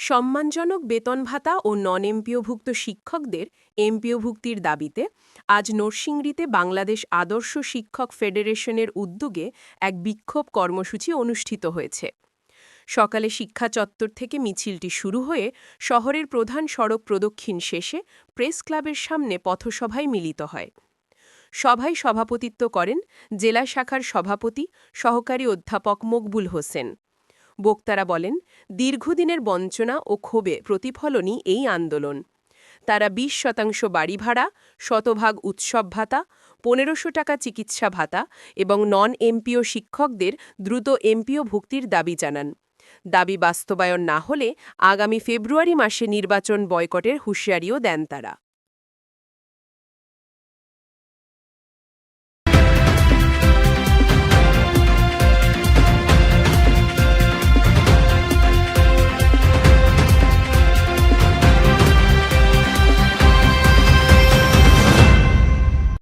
সম্মানজনক বেতন ভাতা ও নন এমপিওভুক্ত শিক্ষকদের এমপিওভুক্তির দাবিতে আজ নরসিংদীতে বাংলাদেশ আদর্শ শিক্ষক ফেডারেশনের উদ্যোগে এক বিক্ষোভ কর্মসূচি অনুষ্ঠিত হয়েছে। সকালে শিক্ষা চত্বর থেকে মিছিলটি শুরু হয়ে শহরের প্রধান সড়ক প্রদক্ষিণ শেষে প্রেস ক্লাবের সামনে পথসভায় মিলিত হয়। সভায় সভাপতিত্ব করেন জেলা শাখার সভাপতি সহকারী অধ্যাপক মকবুল হোসেন। বক্তারা বলেন, দীর্ঘদিনের বঞ্চনা ও ক্ষোভে প্রতিফলনই এই আন্দোলন। তারা ২০ শতাংশ বাড়ি ভাড়া, শতভাগ উৎসব ভাতা, পনেরোশো টাকা চিকিৎসা ভাতা এবং নন এমপিও শিক্ষকদের দ্রুত এমপিও ভুক্তির দাবি জানান। দাবি বাস্তবায়ন না হলে আগামী ফেব্রুয়ারি মাসে নির্বাচন বয়কটের হুঁশিয়ারিও দেন তারা।